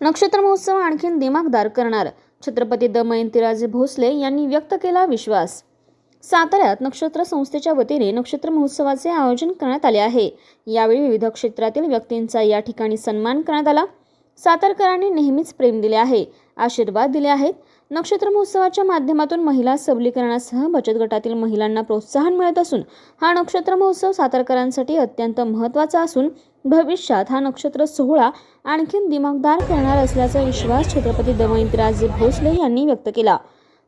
नक्षत्र महोत्सव आणखीन दिमागदार करणार. छत्रपती द मयंतीराजे भोसले यांनी व्यक्त केला विश्वास. साताऱ्यात नक्षत्र संस्थेच्या वतीने नक्षत्र महोत्सवाचे आयोजन करण्यात आले आहे. यावेळी विविध क्षेत्रातील व्यक्तींचा या ठिकाणी सन्मान करण्यात आला. सातारकरांनी नेहमीच प्रेम दिले आहे आशीर्वाद दिले आहेत नक्षत्र महोत्सवाच्या माध्यमातून महिला सबलीकरणासह बचत गटातील महिलांना प्रोत्साहन मिळत असून हा नक्षत्र महोत्सव सातारकरांसाठी अत्यंत महत्त्वाचा असून भविष्यात हा नक्षत्र सोहळा आणखीन दिमागदार करणार असल्याचा विश्वास छत्रपती दमयंतराजे भोसले यांनी व्यक्त केला.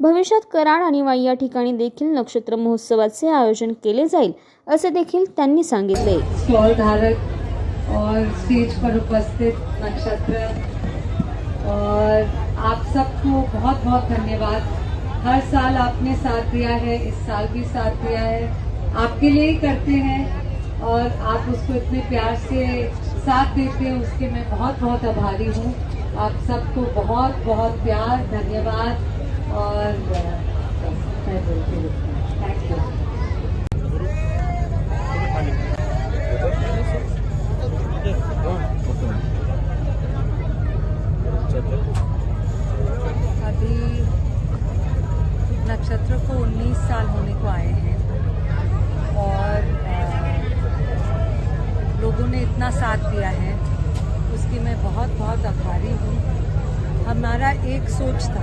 भविष्यात कराड आणि वाई या ठिकाणी देखील नक्षत्र महोत्सवाचे आयोजन केले जाईल असे देखील त्यांनी सांगितले. स्टॉल धारक और स्टेज पर उपस्थित नक्षत्र और आप सबको बहुत बहुत धन्यवाद। हर साल आपने साथ दिया है, इस साल भी साथ दिया है। आपके लिए ही करते हैं और आप उसको इतने प्यार से साथ देते हैं, उसके मैं बहुत बहुत आभारी हूँ। आप सबको बहुत बहुत प्यार, धन्यवाद और थैंक यू अभी नक्षत्र को 19 साल होने को आए हैं। और लोगों ने इतना साथ दिया है, उसकी मैं बहुत बहुत आभारी हूँ। हमारा एक सोच था,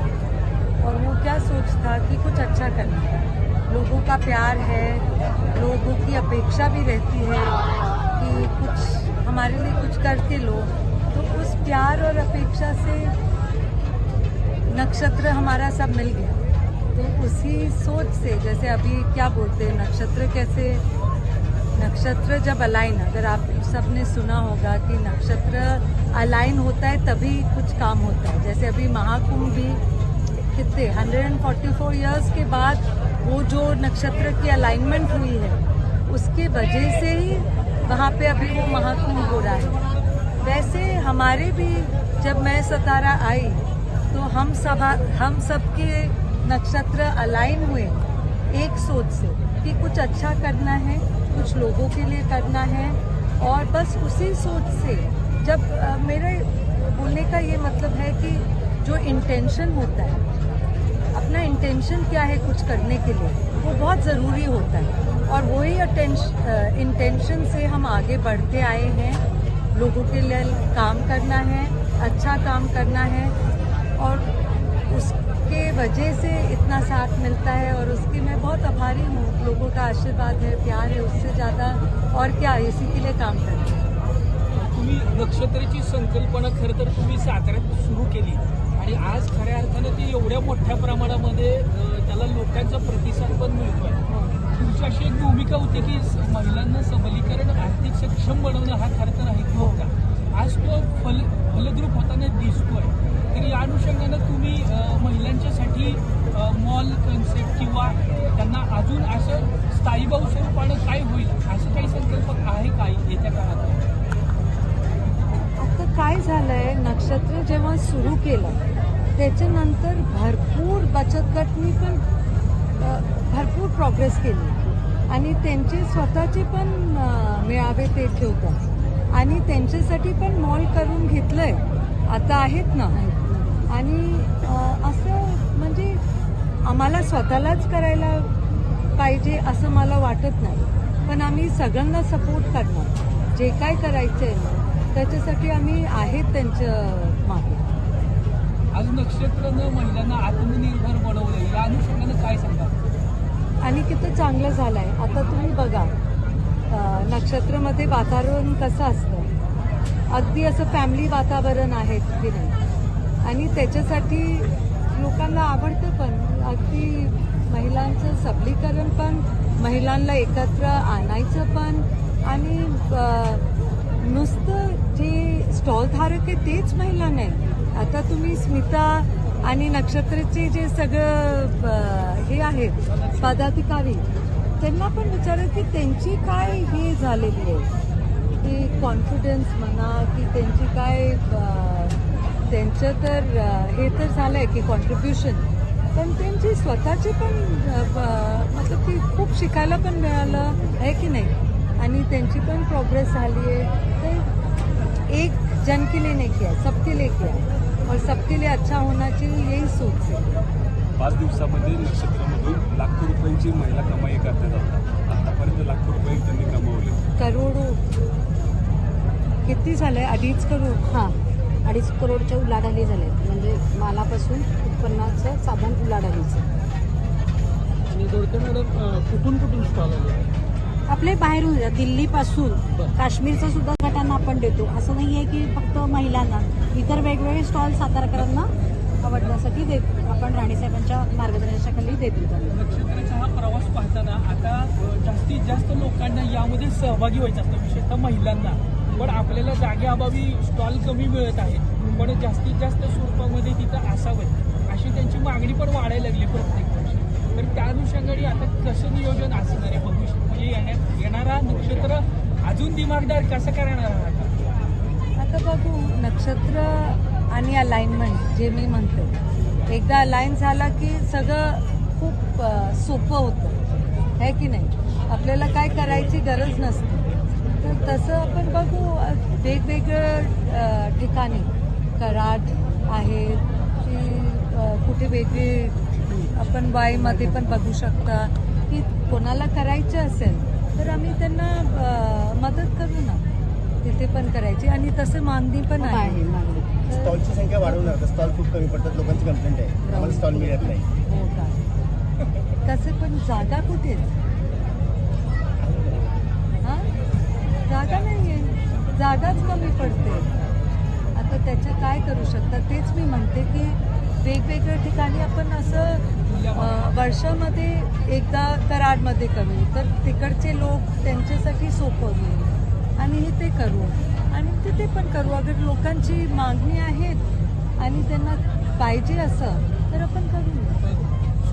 और वो क्या सोच था कि कुछ अच्छा करना है। लोगों का प्यार है, लोगों की अपेक्षा भी रहती है कि कुछ हमारे लिए कुछ करके लो। तो उस प्यार और अपेक्षा से नक्षत्र हमारा सब मिल गया। तो उसी सोच से, जैसे अभी क्या बोलते हैं, नक्षत्र कैसे, नक्षत्र जब अलाइन अगर आप सबने सुना होगा कि नक्षत्र अलाइन होता है, तभी कुछ काम होता है। जैसे अभी महाकुंभ भी कितने 144 इयर्स के बाद वो जो नक्षत्र की अलाइनमेंट हुई है, उसके वजह से ही वहाँ पे अभी वो महाकुंभ हो रहा है। वैसे हमारे भी जब मैं सतारा आई तो हम सब हम सबके नक्षत्र अलाइन हुए एक सोच से कि कुछ अच्छा करना है, कुछ लोगों के लिए करना है और बस उसी सोच से जब मेरे बोलने का ये मतलब है कि जो इंटेंशन होता है, अपना इंटेंशन क्या है कुछ करने के लिए, वो बहुत ज़रूरी होता है और वही इंटेंशन से हम आगे बढ़ते आए हैं। लोगों के लिए काम करना है अच्छा काम करना है और आपके वजह से इतना साथ मिलता है और उसकी मैं बहुत आभारी हूँ। लोगों का आशीर्वाद है प्यार है उससे ज़्यादा और क्या इसी के लिए काम करते हैं। तुम्ही नक्षत्राची संकल्पना खरं तर तुम्ही साताऱ्यात सुरू केली. आणि आज खऱ्या अर्थानं ती एवढ्या मोठ्या प्रमाणामध्ये त्याला लोकांचा प्रतिसाद पण मिळतोय. तुमची अशी एक भूमिका होती की महिलांना सबलीकरण आर्थिक सक्षम बनवणं हा खरं तर आहे होता आज तो फल फलद्रूप होताना दिसतोय तर या अनुषंगानं तुम्ही अ, महिलांच्यासाठी असेल किंवा त्यांना अजून असं स्थायीभाव स्वरूपानं काय होईल असं काही संकल्प आहे का येत्या काळात? आता काय झालंय नक्षत्र जेव्हा सुरू केलं त्याच्यानंतर भरपूर बचत गटनी पण भरपूर प्रोग्रेस केली. आणि त्यांचे स्वतःचे पण मेळावे ते ठेवतात. आणि त्यांच्यासाठी पण मॉल करून घेतलंय. आता आहेत ना. आणि असं आम्हाला स्वतःलाच करायला पाहिजे असं मला वाटत नाही. पण आम्ही सगळ्यांना सपोर्ट करणार. जे काय करायचं आहे ना त्याच्यासाठी आम्ही आहेत त्यांच्या मागे. आज नक्षत्रानं महिलांना आत्मनिर्भर बनवलंय या अनुषंगानं काय सांगा आणि किती चांगलं झालं आहे आता तुम्ही बघा नक्षत्रमध्ये वातावरण कसं असतं? अगदी असं फॅमिली वातावरण आहे की नाही आणि त्याच्यासाठी लोकांना आवडतं पण अगदी महिलांचं सबलीकरण पण महिलांना एकत्र आणायचं पण आणि नुसतं जे स्टॉलधारक आहे तेच महिला नाही आता तुम्ही स्मिता आणि नक्षत्राचे जे सगळं हे आहेत पदाधिकारी त्यांना पण विचारा की त्यांची काय हे झालेली आहे? की कॉन्फिडन्स म्हणा की त्यांची काय त्यांचं तर हे तर झालं आहे की कॉन्ट्रीब्युशन पण त्यांची स्वतःची पण मतलब की खूप शिकायला पण मिळालं आहे की नाही? आणि त्यांची पण प्रोग्रेस झाली आहे. तर एक जन के लिए नहीं किया सबके लिए किया सबके लिए अच्छा होना चाहिए यही सोच है पाच दिवसामध्ये नक्षत्रामधून लाखो रुपयांची महिला कमाई आल्या आतापर्यंत लाखो रुपये त्यांनी कमावले. करोडो. किती झालंय? अडीच करोड. हां. अडीच करोडच्या उलाढाली झाल्या आहेत म्हणजे मालापासून उत्पन्नाचं साधन उलाढालीचं आणि कुठून कुठून स्टॉल आपले बाहेरून. दिल्लीपासून. काश्मीरचं सुद्धा गटांना आपण देतो असं नाही आहे की फक्त महिलांना इतर वेगवेगळे स्टॉल सातारकरांना आवडण्यासाठी देत आपण राणीसाहेबांच्या मार्गदर्शनाखाली देतो. नक्षत्राचा हा प्रवास पाहताना आता जास्तीत जास्त लोकांना यामध्ये सहभागी व्हायचं असतं विशेषतः महिलांना पण आपल्याला जागेअभावी स्टॉल कमी मिळत आहेत पण जास्तीत जास्त स्वरूपामध्ये तिथं असावं. अशी त्यांची मागणी पण वाढायला लागली प्रत्येक वर्षी. तर त्या अनुषंगाने आता कसं नियोजन असणार आहे भविष्य म्हणजे येण्यात येणारा नक्षत्र अजून दिमागदार कसं करणार आता? बघू. नक्षत्र आणि अलाइनमेंट जे मी म्हणते. एकदा अलाइन झाला की सगळं खूप सोपं होतं. आहे की नाही? आपल्याला काय करायची गरज नसते. तर तसं आपण बघू अ, वेगवेगळं अ, ठिकाणी कराड आहे की कुठे वेगळी आपण वाईमध्ये पण बघू शकता. की कोणाला करायचं असेल तर आम्ही त्यांना मदत करू ना. तिथे पण करायची. आणि तसं मागणी पण आहे. आहे स्टॉलची संख्या वाढवणार का स्टॉल खूप कमी पडतात. लोकांची कंप्लेंट आहे. आम्हाला स्टॉल मिळत नाही. हो का? तसे पण जागा कुठे हा जागा नाही आहे जागाच कमी पडते. आता त्याच्या काय करू शकता? तेच मी म्हणते की वेगवेगळ्या ठिकाणी आपण असं वर्षामध्ये एकदा कराडमध्ये करू. तर तिकडचे लोक त्यांच्यासाठी सोपं होईल. आणि हे ते करू. आणि तिथे पण करू. अगर लोकांची मागणी आहेत आणि त्यांना पाहिजे असं तर आपण करू.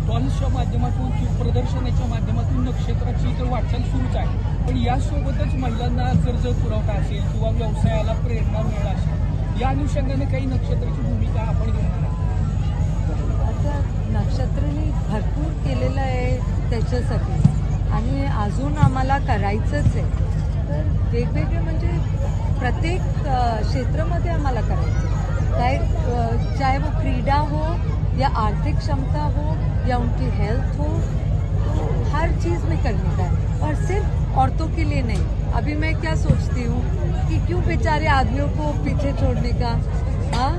स्टॉल्सच्या माध्यमातून किंवा प्रदर्शनाच्या माध्यमातून नक्षत्राची तर वाटचाल सुरूच आहे. पण यासोबतच महिलांना कर्ज पुरवठा असेल किंवा व्यवसायाला प्रेरणा मिळेल असेल या अनुषंगाने काही नक्षत्राची भूमिका आपण घेणार आहात. आता नक्षत्रनी भरपूर केलेलं आहे त्याच्यासाठी. आणि अजून आम्हाला करायचंच आहे. तर वेगवेगळे म्हणजे प्रत्येक क्षेत्रामध्ये आम्हाला करायचं काय अ, चाहे वो क्रीडा हो या आर्थिक क्षमता हो या उनकी हेल्थ हो हर चीज़ में करने का है। और सिर्फ़ औरतों के लिए नहीं अभी मैं क्या सोचती हूँ कि क्यों बेचारे आदमियों को पीछे छोड़ने का? हाँ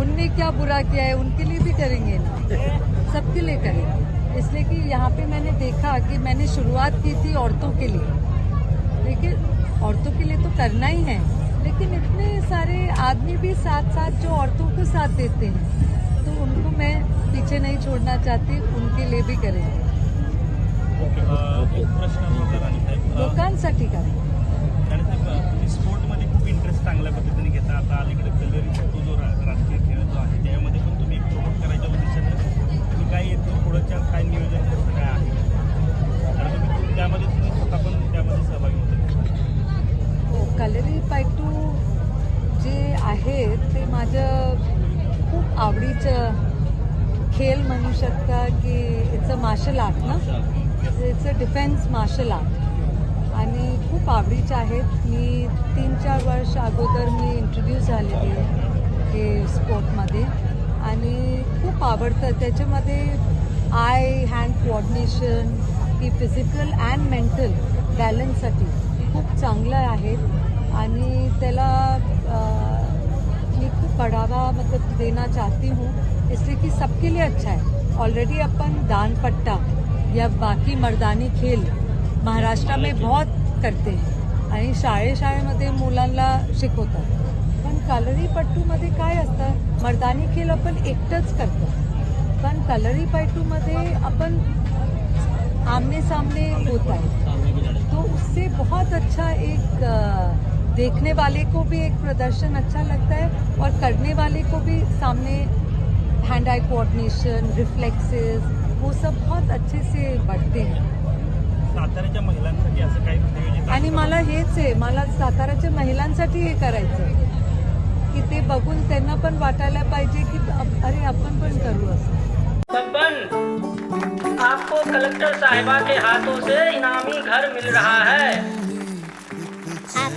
उनने क्या बुरा किया है? उनके लिए भी करेंगे ना? सबके लिए करेंगे। इसलिए कि यहाँ पे मैंने देखा कि मैंने शुरुआत की थी औरतों के लिए। लेकिन औरतों के लिए तो करना ही है। लेकिन इतने सारे आदमी भी साथ साथ जो औरतों को साथ देते हैं तो उनको मैं पीछे नहीं छोड़ना चाहती उनके लिए भी करेंगे। दुकान सा ठीक है। लोकांसाठी करेंगे आवडीचं खेळ म्हणू शकता की इट्स अ मार्शल आर्ट ना? It's a defence martial art आणि खूप आवडीचे आहेत. मी तीन चार वर्ष अगोदर मी इंट्रोड्यूस झालेली हे स्पोर्टमध्ये आणि खूप आवडतं. त्याच्यामध्ये आय हँड कोऑर्डिनेशन की फिजिकल अँड मेंटल बॅलन्ससाठी खूप चांगलं आहे. आणि त्याला बढ़ावा मतलब देना चाहती हूँ इसलिए कि सबके लिए अच्छा है। ऑलरेडी अपन दान पट्टा या बाकी मर्दानी खेल महाराष्ट्र में बहुत करते हैं। आणि शाळे शाळेमध्ये मुलांना शिकवतात पण कलरी पट्टूमध्ये काय असतं? मर्दानी खेळ आपण एकटंच करतो। पण कलरी पट्टूमध्ये आपण आमने सामने होता है। तो उससे बहुत अच्छा एक देखने वाले को भी एक प्रदर्शन अच्छा लगता है और करने वाले को भी सामने हैंड आई कोऑर्डिनेशन रिफ्लेक्सेस वो सब बहुत अच्छे से बढ़ते हैं। साताऱ्याच्या महिलांसाठी असं काही नियोजित आहे आणि? मला हेच आहे मला साताराच्या महिलांसाठी हे करायचं आहे की ते बघून त्यांना पण वाटायला पाहिजे की अरे आपण पण करू असं. बब्बन आपको कलेक्टर साहिबा के हाथों से इनामी घर मिल रहा है।